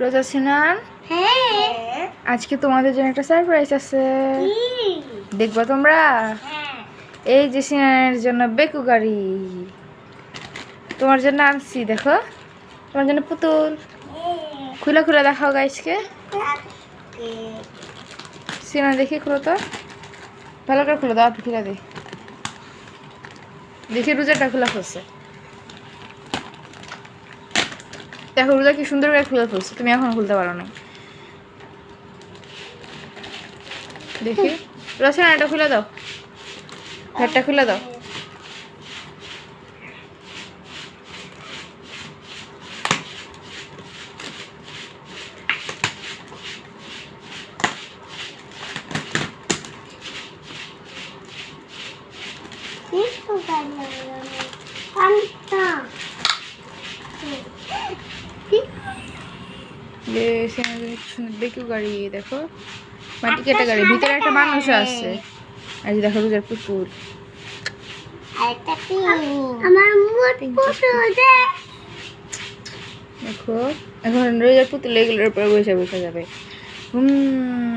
রোজা সিনান হ্যাঁ। আজকে তোমাদের জন্য একটা সারপ্রাইজ আছে। দেখবা তোমরা? এই যে সিনানের জন্য বেকু গাড়ি তোমার জন্য আনছি দেখো। তোমার জন্য পুতুল। খুলে খুলে দেখাও গাইসকে। সিনা দেখি খুলো তো। ভালো করে খুলে দাও খুলে দে। দেখি রোজাটা খোলা ফেলছে। দেখো, রোজা কি সুন্দর করে খুলে ফেলছে তুমি এখন খুলতে পারো না দেখি। রসনা এটা খুলে দাও। ঘরটা খুলে দাও। সিনাদের যে বেকু গাড়ি দেখো? মাটি কেটে গাড়ি ভিতরে একটা মানুষ আছে। আর যে দেখো রোজার পুতুল দেখো এখন রোজার পুতুল এগুলোর উপরে বসে বসে যাবে। হুম।